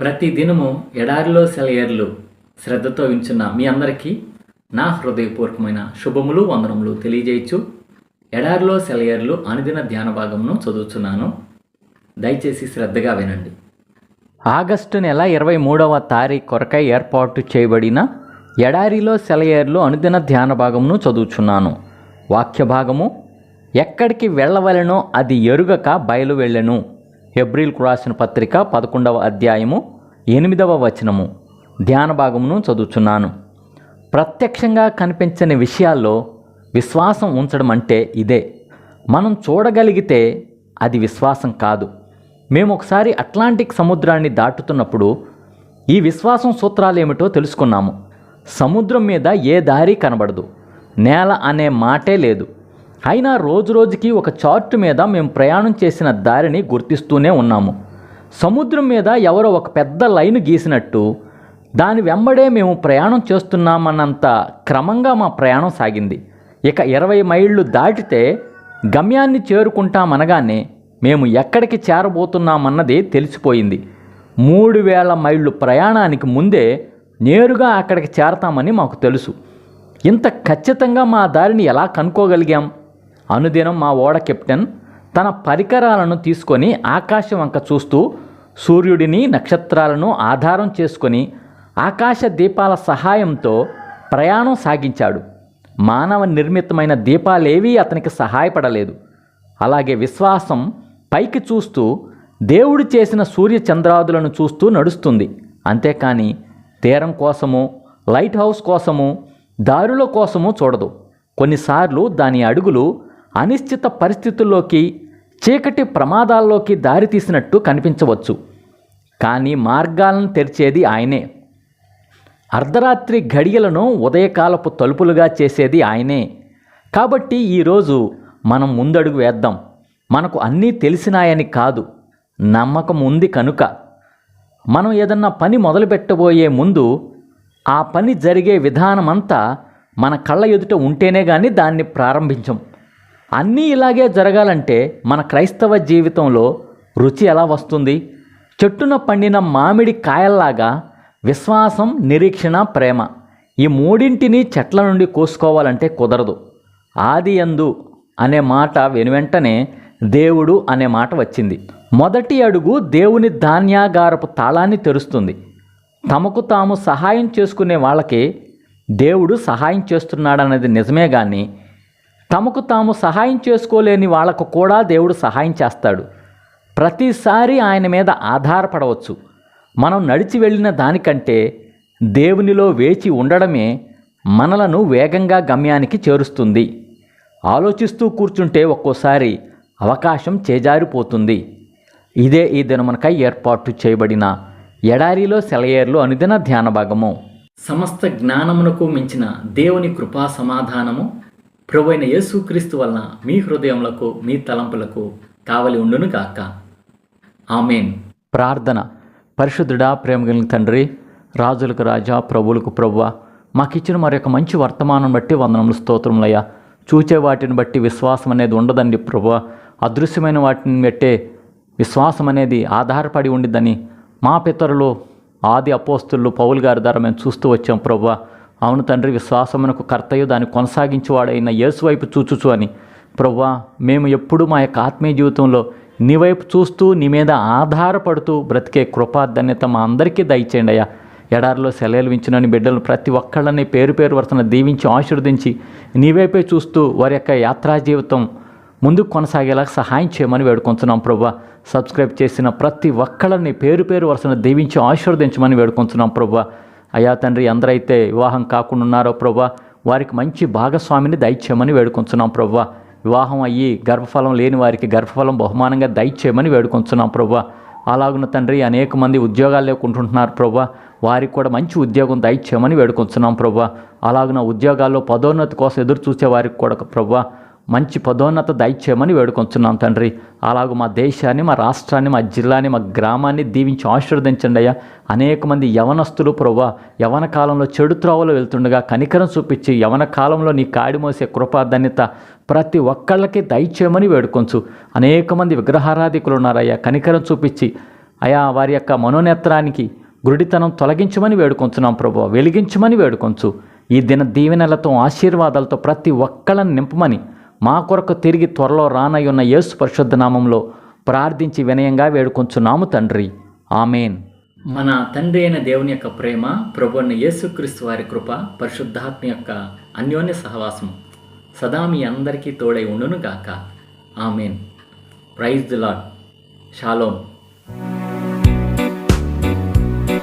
ప్రతి దినము ఎడారిలో సెలయేర్లు శ్రద్ధతో వించున్న మీ అందరికీ నా హృదయపూర్వకమైన శుభములు వందనములు తెలియజేయచ్చు. ఎడారిలో సెలయేర్లు అనుదిన ధ్యాన భాగమును చదువుతున్నాను దయచేసి శ్రద్ధగా వినండి. ఆగస్టు నెల ఇరవై మూడవ తారీఖు కొరకై ఏర్పాటు చేయబడిన ఎడారిలో సెలయేర్లు అనుదిన ధ్యాన భాగమును చదువుచున్నాను. వాక్య భాగము ఎక్కడికి వెళ్ళవలెనో అది ఎరుగక బయలు వెళ్ళెను హెబ్రిల్కు రాసిన పత్రిక పదకొండవ అధ్యాయము ఎనిమిదవ వచనము. ధ్యాన భాగమును చదువుచున్నాను. ప్రత్యక్షంగా కనిపించని విషయాల్లో విశ్వాసం ఉంచడం అంటే ఇదే. మనం చూడగలిగితే అది విశ్వాసం కాదు. మేము ఒకసారి అట్లాంటిక్ సముద్రాన్ని దాటుతున్నప్పుడు ఈ విశ్వాసం సూత్రాలు ఏమిటో తెలుసుకున్నాము. సముద్రం మీద ఏ దారి కనబడదు. నేల అనే మాటే లేదు. అయినా రోజు రోజుకి ఒక చార్ట్ మీద మేము ప్రయాణం చేసిన దారిని గుర్తిస్తూనే ఉన్నాము. సముద్రం మీద ఎవరో ఒక పెద్ద లైన్ గీసినట్టు దాని వెంబడే మేము ప్రయాణం చేస్తున్నామన్నంత క్రమంగా మా ప్రయాణం సాగింది. ఇక ఇరవై మైళ్ళు దాటితే గమ్యాన్ని చేరుకుంటామనగానే మేము ఎక్కడికి చేరబోతున్నామన్నది తెలిసిపోయింది. మూడు వేల మైళ్ళు ప్రయాణానికి ముందే నేరుగా అక్కడికి చేరతామని మాకు తెలుసు. ఇంత ఖచ్చితంగా మా దారిని ఎలా కనుక్కోగలిగాం? అనుదినం మా ఓడ కెప్టెన్ తన పరికరాలను తీసుకొని ఆకాశం వంక చూస్తూ సూర్యుడిని నక్షత్రాలను ఆధారం చేసుకొని ఆకాశ దీపాల సహాయంతో ప్రయాణం సాగించాడు. మానవ నిర్మితమైన దీపాలేవీ అతనికి సహాయపడలేదు. అలాగే విశ్వాసం పైకి చూస్తూ దేవుడు చేసిన సూర్య చంద్రాదులను చూస్తూ నడుస్తుంది. అంతేకాని తీరం కోసము లైట్ హౌస్ కోసము దారుల కోసము చూడదు. కొన్నిసార్లు దాని అడుగులు అనిశ్చిత పరిస్థితుల్లోకి చీకటి ప్రమాదాల్లోకి దారితీసినట్టు కనిపించవచ్చు. కానీ మార్గాలను తెరిచేది ఆయనే. అర్ధరాత్రి గడియలను ఉదయకాలపు తలుపులుగా చేసేది ఆయనే. కాబట్టి ఈరోజు మనం ముందడుగు వేద్దాం. మనకు అన్నీ తెలిసినాయని కాదు. నమ్మకం ఉంది కనుక. మనం ఏదన్నా పని మొదలుపెట్టబోయే ముందు ఆ పని జరిగే విధానమంతా మన కళ్ళ ఎదుట ఉంటేనే కానీ దాన్ని ప్రారంభించం. అన్నీ ఇలాగే జరగాలంటే మన క్రైస్తవ జీవితంలో రుచి ఎలా వస్తుంది? చెట్టున పండిన మామిడి కాయల్లాగా విశ్వాసం నిరీక్షణ ప్రేమ ఈ మూడింటిని చెట్ల నుండి కోసుకోవాలంటే కుదరదు. ఆది ఎందు అనే మాట వెనువెంటనే దేవుడు అనే మాట వచ్చింది. మొదటి అడుగు దేవుని ధాన్యాగారపు తాళాన్ని తెరుస్తుంది. తమకు తాము సహాయం చేసుకునే వాళ్ళకి దేవుడు సహాయం చేస్తున్నాడన్నది నిజమే కానీ తమకు తాము సహాయం చేసుకోలేని వాళ్ళకు కూడా దేవుడు సహాయం చేస్తాడు. ప్రతిసారి ఆయన మీద ఆధారపడవచ్చు. మనం నడిచి వెళ్ళిన దానికంటే దేవునిలో వేచి ఉండడమే మనలను వేగంగా గమ్యానికి చేరుస్తుంది. ఆలోచిస్తూ కూర్చుంటే ఒక్కోసారి అవకాశం చేజారిపోతుంది. ఇదే ఈ దినమునకై ఏర్పాటు చేయబడిన ఎడారిలో సెలయేర్లు అనుదిన ధ్యాన భాగము. సమస్త జ్ఞానమునకు మించిన దేవుని కృపా సమాధానము. ప్రభువైన యేసుక్రీస్తు వలన మీ హృదయములకు మీ తలంపులకు కావలి ఉండును గాక. ఆమెన్. ప్రార్థన. పరిశుద్ధుడా ప్రేమగలిగిన తండ్రి రాజులకు రాజా ప్రభువులకు ప్రభువ మాకిచ్చిన మరి యొక్క మంచి వర్తమానం బట్టి వందనములు స్తోత్రములయ్యా. చూచే వాటిని బట్టి విశ్వాసం అనేది ఉండదండి ప్రభువ. అదృశ్యమైన వాటిని బట్టే విశ్వాసం అనేది ఆధారపడి ఉండిద్దని మా పితరులు ఆది అపోస్తులు పౌలు గారి ద్వారా మేము చూస్తూ వచ్చాం ప్రభు అవును తండ్రి విశ్వాసమునకు కర్తయ్య దాన్ని కొనసాగించేవాడైన యేసు వైపు చూచుచు అని. ప్రవ్వా మేము ఎప్పుడు మా యొక్క ఆత్మీయ జీవితంలో నీ వైపు చూస్తూ నీ మీద ఆధారపడుతూ బ్రతికే కృపాధన్యత మా అందరికీ దయచేయండి అయ్యా. ఎడారిలో సెలవులు వించునని బిడ్డలు ప్రతి ఒక్కళ్ళని పేరు పేరు వరుసన దీవించి ఆశీర్వదించి నీ వైపే చూస్తూ వారి యొక్క యాత్రా జీవితం ముందుకు కొనసాగేలా సహాయం చేయమని వేడుకొంచున్నాం ప్రభా సబ్స్క్రైబ్ చేసిన ప్రతి ఒక్కళ్ళని పేరు పేరు వరుసన దీవించి ఆశీర్వదించమని వేడుకొంచున్నాం ప్రభా అయా తండ్రి అందరైతే వివాహం కాకుండా ఉన్నారో ప్రభా వారికి మంచి భాగస్వామిని దయచేయమని వేడుకొంచున్నాం ప్రభా వివాహం అయ్యి గర్భఫలం లేని వారికి గర్భఫలం బహుమానంగా దయచేయమని వేడుకొంచున్నాం ప్రభా అలాగున్న తండ్రి అనేక మంది ఉద్యోగాలు లేకుంటుంటున్నారు ప్రభా వారికి కూడా మంచి ఉద్యోగం దయచేయమని వేడుకొంచున్నాం ప్రభా అలాగున ఉద్యోగాల్లో పదోన్నతి కోసం ఎదురు చూసే వారికి కూడా ప్రభా మంచి పదోన్నత దయచేయమని వేడుకొంచున్నాం తండ్రి. అలాగ మా దేశాన్ని మా రాష్ట్రాన్ని మా జిల్లాని మా గ్రామాన్ని దీవించి ఆశీర్వదించండి అయ్యా. అనేక మంది యవనస్తులు ప్రభా యవన కాలంలో చెడు త్రోవలో వెళ్తుండగా కనికరం చూపించి యవన కాలంలో నీ కాడిమోసే కృపాధన్యత ప్రతి ఒక్కళ్ళకి దయచేయమని వేడుకొంచు. అనేక మంది విగ్రహారాధికులు ఉన్నారయ్యా కనికరం చూపించి అయా వారి యొక్క మనోనేత్రానికి గురుడితనం తొలగించమని వేడుకొంచున్నాం ప్రభు వెలిగించమని వేడుకొంచు. ఈ దిన దీవెనలతో ఆశీర్వాదాలతో ప్రతి ఒక్కళ్ళని నింపమని మా కొరకు తిరిగి త్వరలో రానయ్యున్న యేసు పరిశుద్ధ నామంలో ప్రార్థించి వినయంగా వేడుకొంచున్నాము తండ్రి. ఆమెన్. మన తండ్రి అయిన దేవుని యొక్క ప్రేమ ప్రభు అయిన యేసుక్రీస్తు వారి కృప పరిశుద్ధాత్మ యొక్క అన్యోన్య సహవాసం సదా మీ అందరికీ తోడై ఉండును గాక. ఆమెన్. ప్రైజ్ ది లాడ్ షాలోమ్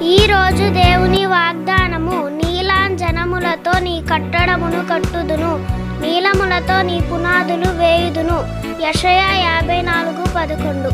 ఈ రోజు దేవుని వాగ్దానము నీలాంజనములతో నీ కట్టడమును కట్టుదును నీలములతో నీ పునాదులు వేయుదును. యషయా యాభై నాలుగు పదకొండు.